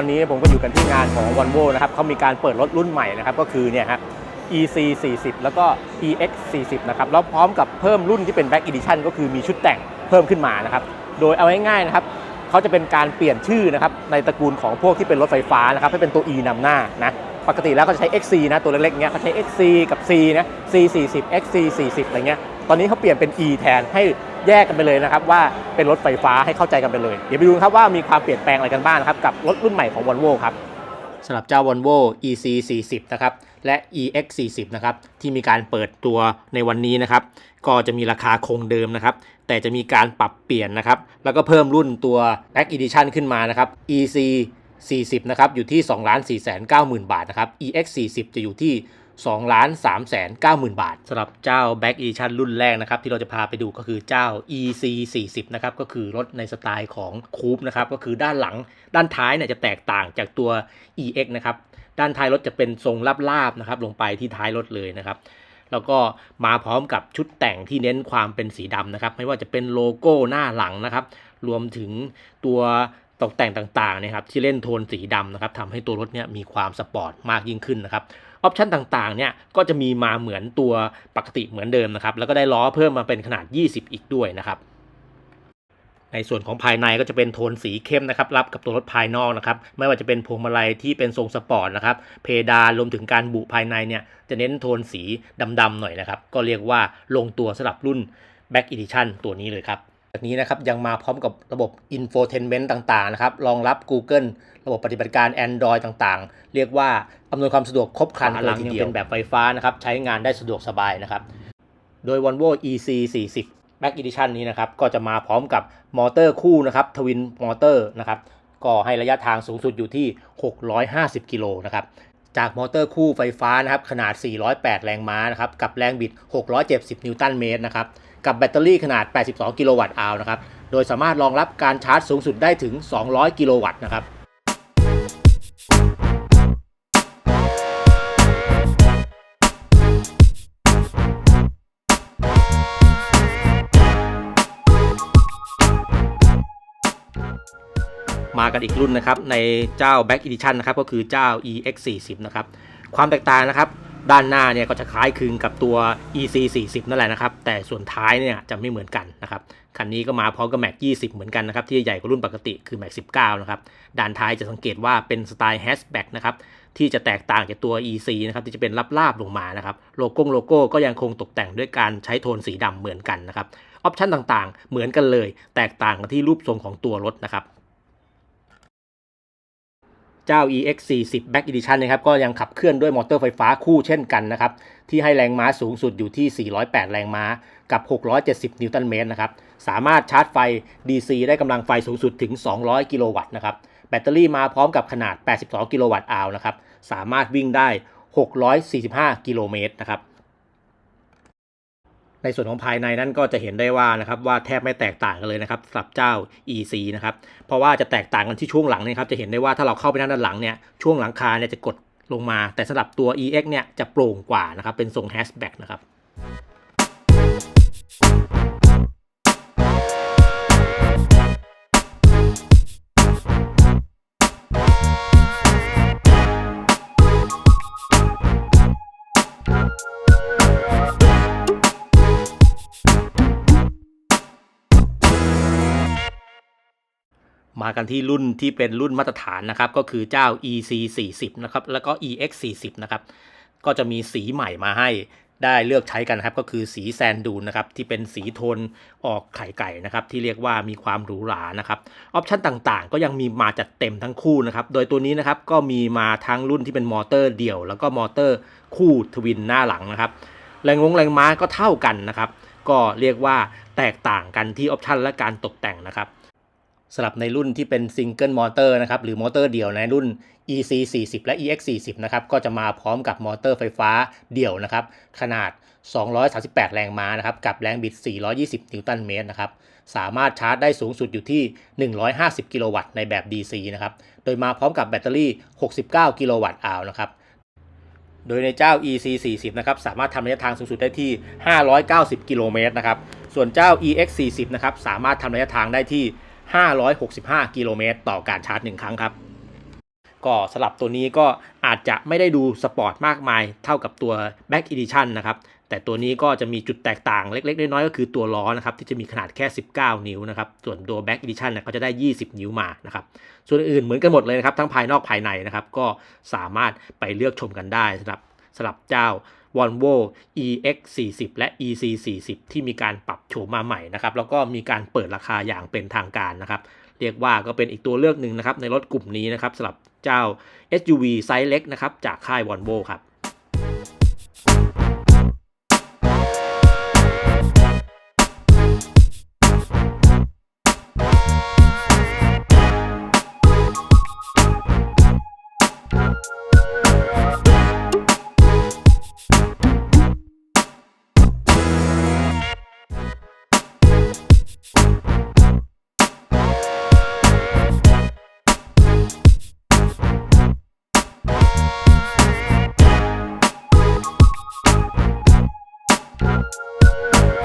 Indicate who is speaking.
Speaker 1: วันนี้ผมก็อยู่กันที่งานของ Volvo นะครับเขามีการเปิดรถรุ่นใหม่นะครับก็คือเนี่ยฮะ EC 40แล้วก็ EX 40นะครับแล้วพร้อมกับเพิ่มรุ่นที่เป็น Back Edition ก็คือมีชุดแต่งเพิ่มขึ้นมานะครับโดยเอาง่ายๆนะครับเขาจะเป็นการเปลี่ยนชื่อนะครับในตระกูลของพวกที่เป็นรถไฟฟ้านะครับให้เป็นตัว E นำหน้านะปกติแล้วเขาจะใช้ XC นะตัวเล็กๆเงี้ยเขาใช้ XC กับ C นะ C 40 XC 40อะไรเงี้ย ตอนนี้เขาเปลี่ยนเป็น E แทนให้แยกกันไปเลยนะครับว่าเป็นรถไฟฟ้าให้เข้าใจกันไปเลย เดี๋ยวไปดูครับว่ามีความเปลี่ยนแปลงอะไรกันบ้างนะครับกับรถรุ่นใหม่ของ Volvo ครับสำหรับเจ้า Volvo EC 40นะครับและ EX 40นะครับที่มีการเปิดตัวในวันนี้นะครับก็จะมีราคาคงเดิมนะครับแต่จะมีการปรับเปลี่ยนนะครับแล้วก็เพิ่มรุ่นตัว black Edition ขึ้นมานะครับ EC 40นะครับอยู่ที่ 2 4 9 0 0 0 0 บาทนะครับ EX 40จะอยู่ที่ 2 3 9 0 0 0 0บาทสำหรับเจ้า Back Edition รุ่นแรกนะครับ ที่เราจะพาไปดูก็คือเจ้า EC 40นะครับ ก็คือรถในสไตล์ของคูปนะครับ ก็คือด้านหลังด้านท้ายเนี่ยจะแตกต่างจากตัว EX นะครับ ด้านท้ายรถจะเป็นทรงลาบๆนะครับ ลงไปที่ท้ายรถเลยนะครับแล้วก็มาพร้อมกับชุดแต่งที่เน้นความเป็นสีดำนะครับ ไม่ว่าจะเป็นโลโก้หน้าหลังนะครับ รวมถึงตัว ตกแต่งต่างๆนะครับที่เล่นโทนสีดำนะครับทำให้ตัวรถเนี่ยมีความสปอร์ตมากยิ่งขึ้นนะครับออปชันต่างๆเนี่ยก็จะมีมาเหมือนตัวปกติเหมือนเดิมนะครับแล้วก็ได้ล้อเพิ่มมาเป็นขนาด 20 อีกด้วยนะครับในส่วนของภายในก็จะเป็นโทนสีเข้มนะครับรับกับตัวรถภายนอกนะครับไม่ว่าจะเป็นพวงมาลัยที่เป็นทรงสปอร์ตนะครับเพดานรวมถึงการบุภายในเนี่ยจะเน้นโทนสีดำๆหน่อยนะครับก็เรียกว่าลงตัวสำหรับรุ่น Back Edition ตัวนี้เลยครับ จากนี้นะครับยังมาพร้อมกับระบบ Infotainment ต่างๆนะครับรองรับ Google ระบบปฏิบัติการ Android ต่างๆ เรียกว่าอำนวยความสะดวกครบครันหลังยังเป็นแบบไฟฟ้านะครับใช้งานได้สะดวกสบายนะครับโดย Volvo EC 40 Max Edition นี้นะครับก็จะมาพร้อมกับมอเตอร์คู่นะครับทวินมอเตอร์นะครับก็ให้ระยะทางสูงสุดอยู่ที่ 650 กิโลนะครับ จากมอเตอร์คู่ไฟฟ้านะครับขนาด 408 แรงม้านะครับกับแรงบิด 670 นิวตันเมตรนะครับกับแบตเตอรี่ขนาด 82 กิโลวัตต์อาวนะครับโดยสามารถรองรับการชาร์จสูงสุดได้ถึง 200 กิโลวัตต์นะครับ มากันอีกรุ่นนะครับในเจ้า Back Edition นะครับก็คือเจ้า EX 40นะครับความแตกต่างนะครับด้านหน้าเนี่ยก็จะคล้ายคลึงกับตัว EC 40นั่นแหละนะครับแต่ส่วนท้ายเนี่ยจะไม่เหมือนกันนะครับคันนี้ก็มาพร้อมกับ Mac 20 เหมือนกันนะครับที่ใหญ่กว่ารุ่นปกติคือ Mac 19นะครับด้านท้ายจะสังเกตว่าเป็นสไตล์ hatchback นะครับที่จะแตกต่างจากตัว EC นะครับที่จะเป็นลาบๆลงมานะครับโลโก้โลโก้ก็ยังคงตกแต่งด้วยการใช้โทนสีดำเหมือนกันนะครับออปชันต่างๆ เหมือนกันเลย แตกต่างกันที่รูปทรงของตัวรถนะครับ เจ้า EX 40 Back Edition นะครับก็ยังขับเคลื่อนด้วยมอเตอร์ไฟฟ้าคู่เช่นกันนะครับที่ให้แรงม้าสูงสุดอยู่ที่ 408 แรงม้ากับ 670 นิวตันเมตรนะครับสามารถชาร์จไฟ DC ได้กำลังไฟสูงสุดถึง 200 กิโลวัตต์นะครับแบตเตอรี่มาพร้อมกับขนาด 82 กิโลวัตต์อาวนะครับสามารถวิ่งได้ 645 กิโลเมตรนะครับ ในส่วนของภายในนั้นก็จะเห็นได้ว่านะครับว่าแทบไม่แตกต่างกันเลยนะครับสำหรับเจ้า EC นะครับเพราะว่าจะแตกต่างกันที่ช่วงหลังเนะครับจะเห็นได้ว่าถ้าเราเข้าไปด้านหลังเนี่ยช่วงหลังคาเนี่ยจะกดลงมา แต่สำหรับตัว EX เนี่ยจะโปร่งกว่านะครับเป็นทรงแฮชแบ็กนะครับ มากันที่รุ่นที่เป็นรุ่นมาตรฐานนะครับ ก็คือเจ้า EC 40นะครับ แล้วก็ EX 40นะครับ ก็จะมีสีใหม่มาให้ได้เลือกใช้กันครับ ก็คือสีแซนดูนนะครับ ที่เป็นสีโทนออกไข่ไก่นะครับ ที่เรียกว่ามีความหรูหรานะครับ ออปชันต่างๆ ก็ยังมีมาจัดเต็มทั้งคู่นะครับ โดยตัวนี้นะครับก็มีมาทั้งรุ่นที่เป็นมอเตอร์เดี่ยว แล้วก็มอเตอร์คู่ทวินหน้าหลังนะครับ แรงงงแรงม้าก็เท่ากันนะครับ ก็เรียกว่าแตกต่างกันที่ออปชันและการตกแต่งนะครับ สำหรับในรุ่นที่เป็นซิงเกิลมอเตอร์นะครับหรือมอเตอร์เดี่ยวในรุ่น EC 40และ EX 40นะครับก็จะมาพร้อมกับมอเตอร์ไฟฟ้าเดี่ยวนะครับขนาด 238 แรงม้านะครับกับแรงบิด 420 นิวตันเมตรนะครับสามารถชาร์จได้สูงสุดอยู่ที่ 150 กิโลวัตต์ในแบบ DC นะครับโดยมาพร้อมกับแบตเตอรี่ 69 กิโลวัตต์อาวนะครับโดยในเจ้า EC 40นะครับสามารถทำระยะทางสูงสุดได้ที่ 590 กิโลเมตรนะครับส่วนเจ้า EX 40นะครับสามารถทำระยะทางได้ที่ 565 กิโลเมตรต่อการชาร์จ 1 ครั้งครับ ก็สลับตัวนี้ก็อาจจะไม่ได้ดูสปอร์ตมากมายเท่ากับตัว Back Edition นะครับ แต่ตัวนี้ก็จะมีจุดแตกต่างเล็ก ๆ น้อยๆก็คือตัวล้อนะครับที่จะมีขนาดแค่ 19 นิ้วนะครับ ส่วนตัว Back Edition เนี่ยก็จะได้ 20 นิ้วมานะครับ ส่วนอื่นเหมือนกันหมดเลยนะครับทั้งภายนอกภายในนะครับ ก็สามารถไปเลือกชมกันได้สำหรับสำหรับเจ้า Volvo EX 40 และ EC 40 ที่มีการปรับโฉมมาใหม่นะครับ แล้วก็มีการเปิดราคาอย่างเป็นทางการนะครับเรียกว่าก็เป็นอีกตัวเลือกหนึ่งนะครับในรถกลุ่มนี้นะครับสำหรับเจ้า SUV ไซส์เล็กนะครับจากค่าย Volvo ครับ
Speaker 2: thank you